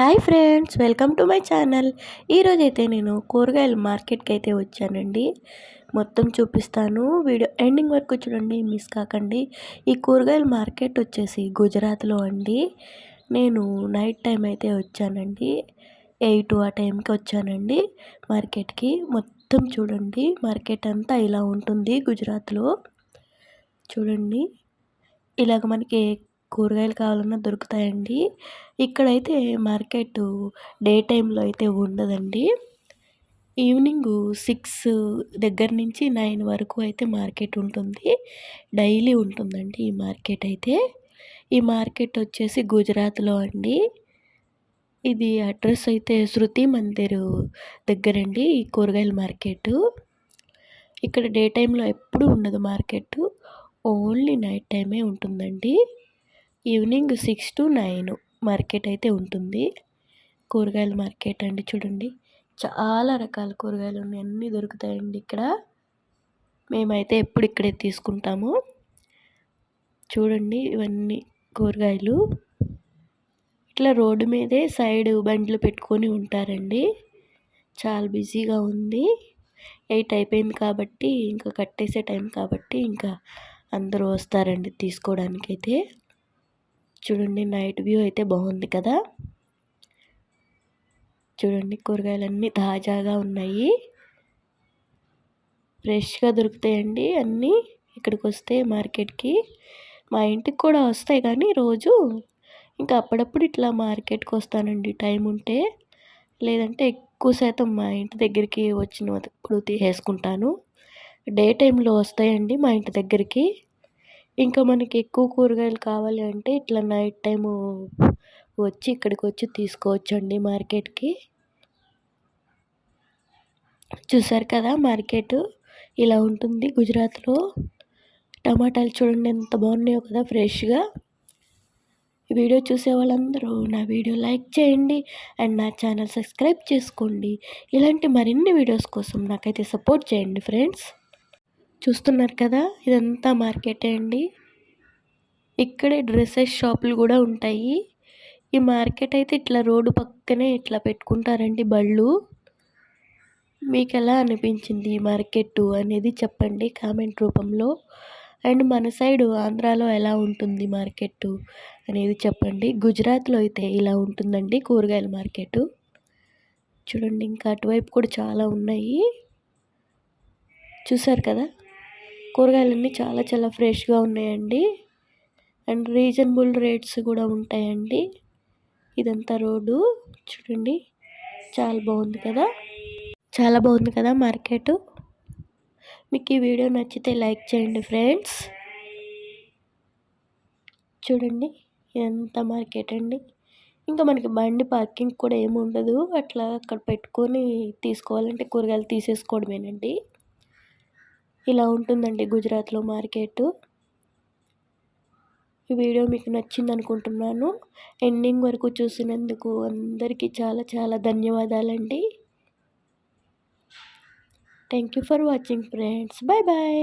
Hi friends welcome to my channel. ఈరోజైతే నేను కూరగాయల మార్కెట్కి అయితే వచ్చానండి. మొత్తం చూపిస్తాను. వీడియో ఎండింగ్ వరకు చూడండి మిస్ కాకండి. ఈ కూరగాయల మార్కెట్ వచ్చేసి గుజరాత్లో అండి. నేను నైట్ టైం అయితే వచ్చానండి. ఎయిట్ ఆ టైంకి వచ్చానండి మార్కెట్కి. మొత్తం చూడండి మార్కెట్ అంతా ఇలా ఉంటుంది గుజరాత్లో. చూడండి. ఇలాగ మనకి కూరగాయలు కావాలన్నా దొరుకుతాయండి. ఇక్కడైతే మార్కెట్ డే టైంలో అయితే ఉండదండి. ఈవినింగ్ సిక్స్ దగ్గర నుంచి నైన్ వరకు అయితే మార్కెట్ ఉంటుంది. డైలీ ఉంటుందండి ఈ మార్కెట్ అయితే. ఈ మార్కెట్ వచ్చేసి గుజరాత్లో అండి. ఇది అడ్రస్ అయితే శృతి మందిర్ దగ్గరండి ఈ కూరగాయల మార్కెట్. ఇక్కడ డే టైంలో ఎప్పుడు ఉండదు మార్కెట్. ఓన్లీ నైట్ టైమే ఉంటుందండి. Evening six to nine market అయితే ఉంటుంది. కూరగాయల మార్కెట్ అండి చూడండి. చాలా రకాల కూరగాయలు ఉన్నాయి. అన్నీ దొరుకుతాయండి ఇక్కడ. మేమైతే ఎప్పుడు ఇక్కడే తీసుకుంటాము. చూడండి ఇవన్నీ కూరగాయలు. ఇట్లా రోడ్డు మీదే సైడ్ బండ్లు పెట్టుకొని ఉంటారండి. చాలా బిజీగా ఉంది. ఎయిట్ అయిపోయింది కాబట్టి ఇంకా కట్టేసే టైం కాబట్టి ఇంకా అందరూ వస్తారండి తీసుకోవడానికైతే. చూడండి నైట్ వ్యూ అయితే బాగుంది కదా? చూడండి కూరగాయలన్నీ తాజాగా ఉన్నాయి. ఫ్రెష్గా దొరుకుతాయండి అన్నీ. ఇక్కడికి వస్తే మార్కెట్కి మా ఇంటికి కూడా వస్తాయి కానీ రోజు ఇంకా అప్పుడప్పుడు ఇట్లా మార్కెట్కి వస్తానండి టైం ఉంటే. లేదంటే ఎక్కువ శాతం మా ఇంటి దగ్గరికి వచ్చినప్పుడు తీసేసుకుంటాను. డే టైంలో వస్తాయండి మా ఇంటి దగ్గరికి. ఇంకా మనకి ఎక్కువ కూరగాయలు కావాలి అంటే ఇట్లా నైట్ టైము వచ్చి ఇక్కడికి వచ్చి తీసుకోవచ్చండి మార్కెట్కి. చూసారు కదా మార్కెట్ ఇలా ఉంటుంది గుజరాత్లో. టమాటాలు చూడండి ఎంత బాగున్నాయో కదా ఫ్రెష్గా. వీడియో చూసే వాళ్ళందరూ నా వీడియో లైక్ చేయండి అండ్ నా ఛానల్ సబ్స్క్రైబ్ చేసుకోండి. ఇలాంటి మరిన్ని వీడియోస్ కోసం నాకైతే సపోర్ట్ చేయండి ఫ్రెండ్స్. చూస్తున్నారు కదా ఇదంతా మార్కెటే అండి. ఇక్కడే డ్రెస్సెస్ షాపులు కూడా ఉంటాయి. ఈ మార్కెట్ అయితే ఇట్లా రోడ్డు పక్కనే ఇట్లా పెట్టుకుంటారండి బళ్ళు. మీకు ఎలా అనిపించింది ఈ మార్కెట్ అనేది చెప్పండి కామెంట్ రూపంలో. అండ్ మన సైడు ఆంధ్రాలో ఎలా ఉంటుంది మార్కెట్ అనేది చెప్పండి. గుజరాత్లో అయితే ఇలా ఉంటుందండి కూరగాయల మార్కెట్ చూడండి ఇంకా అటువైపు కూడా చాలా ఉన్నాయి. చూసారు కదా? కూరగాయలన్నీ చాలా చాలా ఫ్రెష్గా ఉన్నాయండి. అండ్ రీజనబుల్ రేట్స్ కూడా ఉంటాయండి. ఇదంతా రోడ్డు. చూడండి. చాలా బాగుంది కదా. చాలా బాగుంది కదా మార్కెట్. మీకు ఈ వీడియో నచ్చితే లైక్ చేయండి ఫ్రెండ్స్. చూడండి. ఎంత మార్కెట్ అండి. ఇంకా మనకి బండి పార్కింగ్ కూడా ఏమి ఉండదు. అట్లా అక్కడ పెట్టుకొని తీసుకోవాలంటే కూరగాయలు తీసేసుకోవడమేనండి. ఇలా ఉంటుందండి గుజరాత్లో మార్కెట్. ఈ వీడియో మీకు నచ్చింది అనుకుంటున్నాను ఎండింగ్ వరకు చూసినందుకు అందరికీ చాలా చాలా ధన్యవాదాలండి. Thank you for watching friends. Bye bye.